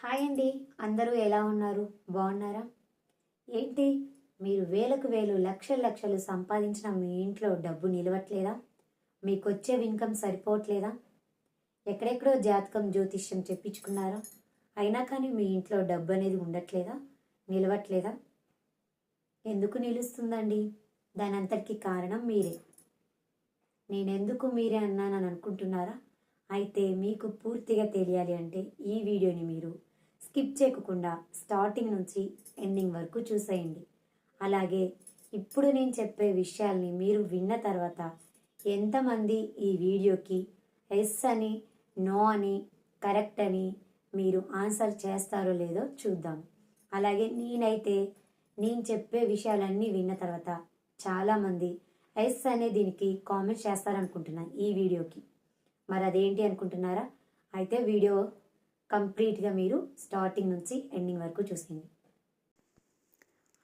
Hi అండి. అందరూ ఎలా ఉన్నారు? బాగున్నారా? ఏంటి? మీరు వేలకు వేలు లక్షలు లక్షలు సంపాదించిన మీ ఇంట్లో డబ్బు నిలవట్లేదా? మీకు వచ్చే ఇన్కమ్ సరిపోవట్లేదా? ఎక్కడెక్కడో జాతకం జ్యోతిష్యం చెప్పించుకున్నారా? అయినా కానీ మీ ఇంట్లో డబ్బు అనేది ఉండట్లేదా? నిలవట్లేదా? ఎందుకు నిలుస్తుందండి? దాని అంతటికి కారణం మీరే. నేనెందుకు మీరే అన్నానని అనుకుంటున్నారా అయితే మీకు పూర్తిగా తెలియాలి అంటే ఈ వీడియోని మీరు స్కిప్ చేయకుండా స్టార్టింగ్ నుంచి ఎండింగ్ వరకు చూసేయండి. అలాగే ఇప్పుడు నేను చెప్పే విషయాల్ని మీరు విన్న తర్వాత ఎంతమంది ఈ వీడియోకి ఎస్ అని నో అని కరెక్ట్ అని మీరు ఆన్సర్ చేస్తారో లేదో చూద్దాం. అలాగే నేనైతే నేను చెప్పే విషయాలన్నీ విన్న తర్వాత చాలామంది ఎస్ అనే దీనికి కామెంట్ చేస్తారనుకుంటున్నాను ఈ వీడియోకి. మరి అదేంటి అనుకుంటున్నారా? అయితే వీడియో కంప్లీట్గా మీరు స్టార్టింగ్ నుంచి ఎండింగ్ వరకు చూసేయండి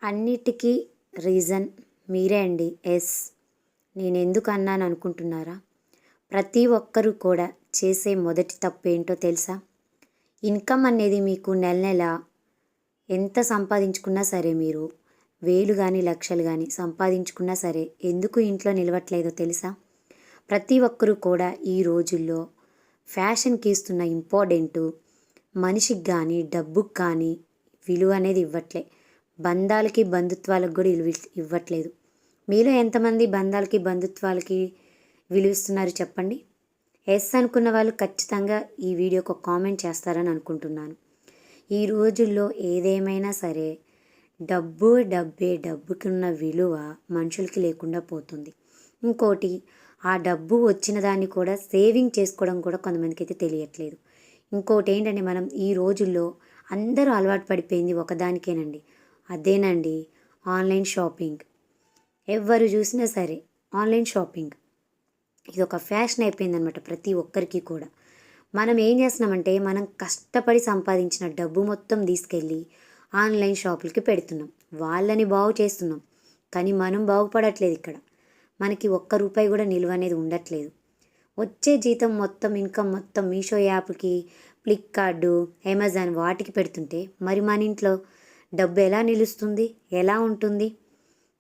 అన్నిటికీ రీజన్ మీరే అండి. ఎస్. నేను ఎందుకు అన్నాను అనుకుంటున్నారా? ప్రతి ఒక్కరూ కూడా చేసే మొదటి తప్పు ఏంటో తెలుసా? ఇన్కమ్ అనేది మీకు నెల నెల ఎంత సంపాదించుకున్నా సరే మీరు వేలు కానీ లక్షలు కానీ సంపాదించుకున్నా సరే ఎందుకు ఇంట్లో నిలవట్లేదో తెలుసా? ప్రతి ఒక్కరూ కూడా ఈ రోజుల్లో ఫ్యాషన్కి ఇస్తున్న ఇంపార్టెంటు మనిషికి కానీ డబ్బుకి కానీ విలువ అనేది ఇవ్వట్లే. బంధాలకి బంధుత్వాలకు కూడా విలువ ఇవ్వట్లేదు. మీలో ఎంతమంది బంధాలకి బంధుత్వాలకి విలువిస్తున్నారు చెప్పండి? ఎస్ అనుకున్న వాళ్ళు ఖచ్చితంగా ఈ వీడియోకి ఒక కామెంట్ చేస్తారని అనుకుంటున్నాను. ఈ రోజుల్లో ఏదేమైనా సరే డబ్బు డబ్బే డబ్బుకి ఉన్న విలువ మనుషులకి లేకుండా పోతుంది. ఇంకోటి ఆ డబ్బు వచ్చిన దాన్ని కూడా సేవింగ్ చేసుకోవడం కూడా కొంతమందికి అయితే తెలియట్లేదు. ఇంకోటి ఏంటంటే మనం ఈ రోజుల్లో అందరూ అలవాటు పడిపోయింది ఒకదానికేనండి. అదేనండి ఆన్లైన్ షాపింగ్. ఎవరు చూసినా సరే ఆన్లైన్ షాపింగ్. ఇది ఒక ఫ్యాషన్ అయిపోయిందనమాట ప్రతి ఒక్కరికి కూడా. మనం ఏం చేస్తున్నామంటే మనం కష్టపడి సంపాదించిన డబ్బు మొత్తం తీసుకెళ్ళి ఆన్లైన్ షాపులకి పెడుతున్నాం. వాళ్ళని బాగు చేస్తున్నాం. కానీ మనం బాగుపడట్లేదు ఇక్కడ. మనకి ఒక్క రూపాయి కూడా నిల్వ అనేది ఉండట్లేదు. వచ్చే జీతం మొత్తం ఇన్కమ్ మొత్తం మీషో యాప్కి ఫ్లిప్కార్డు అమెజాన్ వాటికి పెడుతుంటే మరి మన ఇంట్లో డబ్బు ఎలా నిలుస్తుంది ఎలా ఉంటుంది?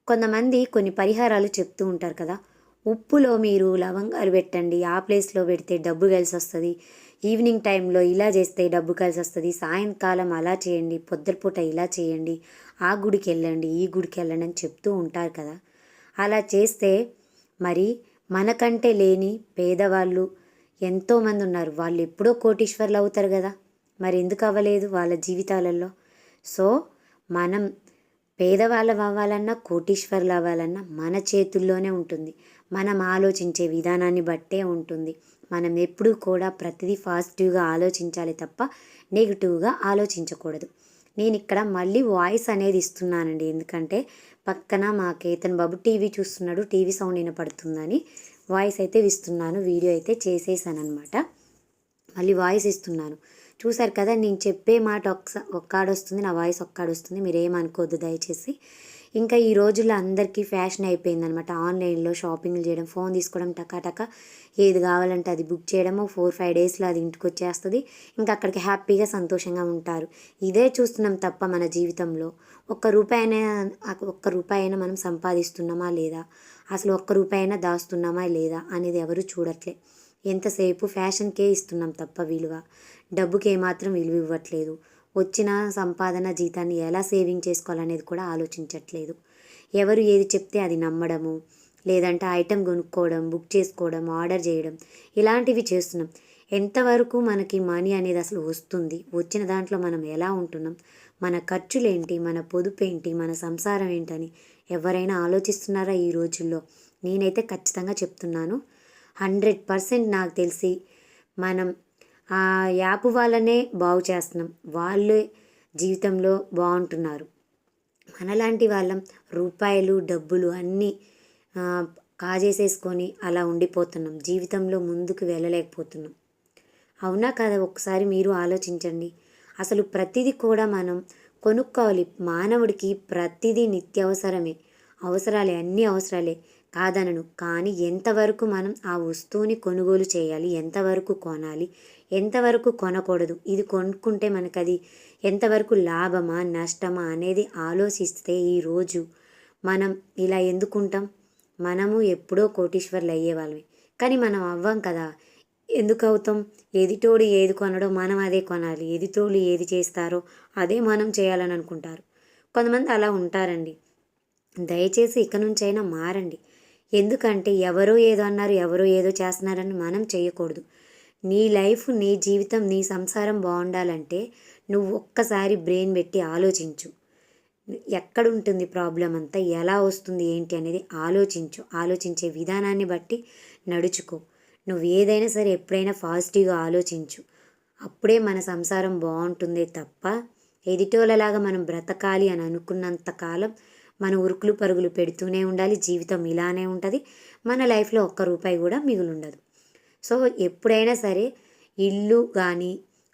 కొంతమంది కొన్ని పరిహారాలు చెప్తూ ఉంటారు కదా. ఉప్పులో మీరు లవంగాలు పెట్టండి ఆ ప్లేస్లో పెడితే డబ్బు కలిసి వస్తుంది ఈవినింగ్ టైంలో ఇలా చేస్తే డబ్బు కలిసి వస్తుంది సాయంకాలం అలా చేయండి పొద్దుపూట ఇలా చేయండి ఆ గుడికి వెళ్ళండి ఈ గుడికి వెళ్ళండి అని చెప్తూ ఉంటారు కదా. అలా చేస్తే మరి మనకంటే లేని పేదవాళ్ళు ఎంతోమంది ఉన్నారు. వాళ్ళు ఎప్పుడో కోటీశ్వర్లు అవుతారు కదా. మరి ఎందుకు అవ్వలేదు వాళ్ళ జీవితాలలో? సో మనం పేదవాళ్ళం అవ్వాలన్నా కోటీశ్వర్లు అవ్వాలన్నా మన చేతుల్లోనే ఉంటుంది. మనం ఆలోచించే విధానాన్ని బట్టే ఉంటుంది. మనం ఎప్పుడూ కూడా ప్రతిదీ పాజిటివ్గా ఆలోచించాలి తప్ప నెగిటివ్గా ఆలోచించకూడదు. నేను ఇక్కడ మళ్ళీ వాయిస్ అనేది ఇస్తున్నానండి. ఎందుకంటే పక్కన మా కేతన్ బాబు టీవీ చూస్తున్నాడు. టీవీ సౌండ్ వినపడుతుందని వాయిస్ అయితే ఇస్తున్నాను. వీడియో అయితే చేసేసాను అనమాట మళ్ళీ వాయిస్ ఇస్తున్నాను. చూసారు కదా నేను చెప్పే మాట ఒక్క ఒక్కాడొస్తుంది నా వాయిస్ ఒక్కాడొస్తుంది. మీరేమనుకోవద్దు దయచేసి. ఇంకా ఈ రోజుల్లో అందరికీ ఫ్యాషన్ అయిపోయిందనమాట ఆన్లైన్లో షాపింగ్లు చేయడం ఫోన్ తీసుకోవడం టకాటక ఏది కావాలంటే అది బుక్ చేయడము ఫోర్ ఫైవ్ డేస్లో అది ఇంటికి వచ్చేస్తుంది. ఇంకా అక్కడికి హ్యాపీగా సంతోషంగా ఉంటారు. ఇదే చూస్తున్నాం తప్ప మన జీవితంలో ఒక్క రూపాయి అయినా ఒక్క రూపాయి అయినా మనం సంపాదిస్తున్నామా లేదా? అసలు ఒక్క రూపాయి అయినా దాస్తున్నామా లేదా అనేది ఎవరు చూడట్లే. ఎంతసేపు ఫ్యాషన్కే ఇస్తున్నాం తప్ప విలువ. డబ్బుకి ఏమాత్రం విలువ ఇవ్వట్లేదు. వచ్చిన సంపాదన జీతాన్ని ఎలా సేవింగ్ చేసుకోవాలనేది కూడా ఆలోచించట్లేదు. ఎవరు ఏది చెప్తే అది నమ్మడము లేదంటే ఐటెం కొనుక్కోవడం బుక్ చేసుకోవడం ఆర్డర్ చేయడం ఇలాంటివి చేస్తున్నాం. ఎంతవరకు మనకి మనీ అనేది అసలు వస్తుంది? వచ్చిన దాంట్లో మనం ఎలా ఉంటున్నాం? మన ఖర్చులు ఏంటి మన పొదుపు ఏంటి మన సంసారం ఏంటని ఎవరైనా ఆలోచిస్తున్నారా ఈ రోజుల్లో? నేనైతే ఖచ్చితంగా చెప్తున్నాను. హండ్రెడ్ పర్సెంట్ నాకు తెలిసి మనం ఆ యాప్ వాళ్ళనే బాగు చేస్తున్నాం. వాళ్ళే జీవితంలో బాగుంటున్నారు. మనలాంటి వాళ్ళం రూపాయలు డబ్బులు అన్నీ కాజేసేసుకొని అలా ఉండిపోతున్నాం. జీవితంలో ముందుకు వెళ్ళలేకపోతున్నాం. అవునా కదా? ఒకసారి మీరు ఆలోచించండి. అసలు ప్రతిదీ కూడా మనం కొనుక్కోవాలి. మానవుడికి ప్రతిదీ నిత్యావసరమే. అవసరాలే అన్నీ అవసరాలే. కాదనను. కానీ ఎంతవరకు మనం ఆ వస్తువుని కొనుగోలు చేయాలి? ఎంతవరకు కొనాలి? ఎంతవరకు కొనకూడదు? ఇది కొనుక్కుంటే మనకు అది ఎంతవరకు లాభమా నష్టమా అనేది ఆలోచిస్తే ఈరోజు మనం ఇలా ఎందుకుంటాం? మనము ఎప్పుడో కోటీశ్వర్లు అయ్యేవాళ్ళమే. కానీ మనం అవ్వం కదా. ఎందుకు అవుతాం? ఎదిటోడు ఏది కొనడో మనం అదే కొనాలి. ఎదిటోళ్ళు ఏది చేస్తారో అదే మనం చేయాలని అనుకుంటారు. కొంతమంది అలా ఉంటారండి. దయచేసి ఇక నుంచైనా మారండి. ఎందుకంటే ఎవరో ఏదో అన్నారు ఎవరో ఏదో చేస్తున్నారని మనం చేయకూడదు. నీ లైఫ్ నీ జీవితం నీ సంసారం బాగుండాలంటే నువ్వు ఒక్కసారి బ్రెయిన్ పెట్టి ఆలోచించు. ఎక్కడ ఉంటుంది ప్రాబ్లం అంతా ఎలా వస్తుంది ఏంటి అనేది ఆలోచించు. ఆలోచించే విధానాన్ని బట్టి నడుచుకో. నువ్వు ఏదైనా సరే ఎప్పుడైనా పాజిటివ్గా ఆలోచించు. అప్పుడే మన సంసారం బాగుంటుందే తప్ప ఎదిటోలలాగా మనం బ్రతకాలి అని అనుకున్నంత కాలం మన ఉరుకులు పరుగులు పెడుతూనే ఉండాలి జీవితం ఇలానే ఉంటుంది. మన లైఫ్లో ఒక్క రూపాయి కూడా మిగులుండదు. సో ఎప్పుడైనా సరే ఇల్లు కానీ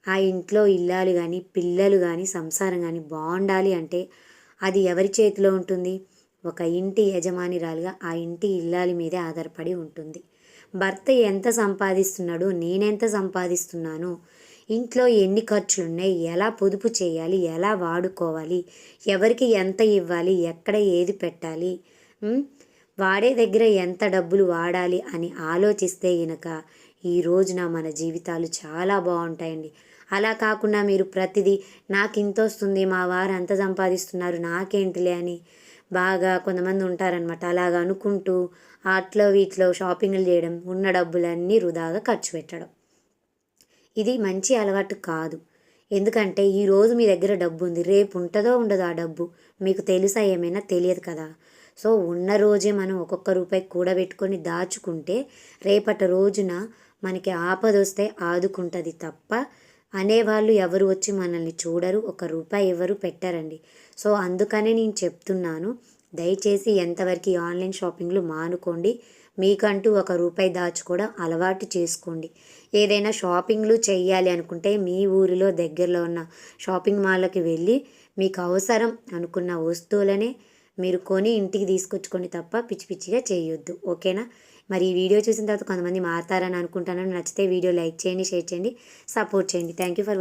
ఆ ఇంట్లో ఇల్లాలు కానీ పిల్లలు కానీ సంసారం కానీ బాగుండాలి అంటే అది ఎవరి చేతిలో ఉంటుంది? ఒక ఇంటి యజమానిరాలుగా ఆ ఇంటి ఇల్లాలి మీదే ఆధారపడి ఉంటుంది. భర్త ఎంత సంపాదిస్తున్నాడు నేనెంత సంపాదిస్తున్నాను ఇంట్లో ఎన్ని ఖర్చులున్నాయి? ఎలా పొదుపు చేయాలి? ఎలా వాడుకోవాలి? ఎవరికి ఎంత ఇవ్వాలి? ఎక్కడ ఏది పెట్టాలి? వాడే దగ్గర ఎంత డబ్బులు వాడాలి అని ఆలోచిస్తే గనక ఈ రోజున మన జీవితాలు చాలా బాగుంటాయండి. అలా కాకుండా మీరు ప్రతిదీ నాకు ఇంత వస్తుంది మా వారు అంత సంపాదిస్తున్నారు నాకేంటిలే అని బాగా కొంతమంది ఉంటారనమాట అలాగ అనుకుంటూ అట్లో వీటిలో షాపింగ్లు చేయడం ఉన్న డబ్బులన్నీ వృధాగా ఖర్చు పెట్టడం. ఇది మంచి అలవాటు కాదు. ఎందుకంటే ఈరోజు మీ దగ్గర డబ్బు ఉంది రేపు ఉంటుందో ఉండదో ఆ డబ్బు మీకు తెలుసా ఏమైనా తెలియదు కదా. సో ఉన్న రోజే మనం ఒక్కొక్క రూపాయి కూడబెట్టుకొని దాచుకుంటే రేపటి రోజున మనకి ఆపద వస్తే ఆదుకుంటుంది తప్ప అనేవాళ్ళు ఎవరు వచ్చి మనల్ని చూడరు ఒక రూపాయి ఎవరు పెట్టారండి. సో అందుకనే నేను చెప్తున్నాను దయచేసి ఎంతవరకు ఆన్లైన్ షాపింగ్లు మానుకోండి మీకంటూ ఒక రూపాయి దాచుకోవడం అలవాటు చేసుకోండి. ఏదైనా షాపింగ్లు చేయాలి అనుకుంటే మీ ఊరిలో దగ్గరలో ఉన్న షాపింగ్ మాల్కి వెళ్ళి మీకు అవసరం అనుకున్న వస్తువులనే మీరు కొని ఇంటికి తీసుకొచ్చుకోండి తప్ప పిచ్చి పిచ్చిగా చేయొద్దు. ఓకేనా? మరి ఈ వీడియో చూసిన తర్వాత కొంతమంది మారుతారని అనుకుంటాను. నచ్చితే వీడియో లైక్ చేయండి షేర్ చేయండి సపోర్ట్ చేయండి. Thank you for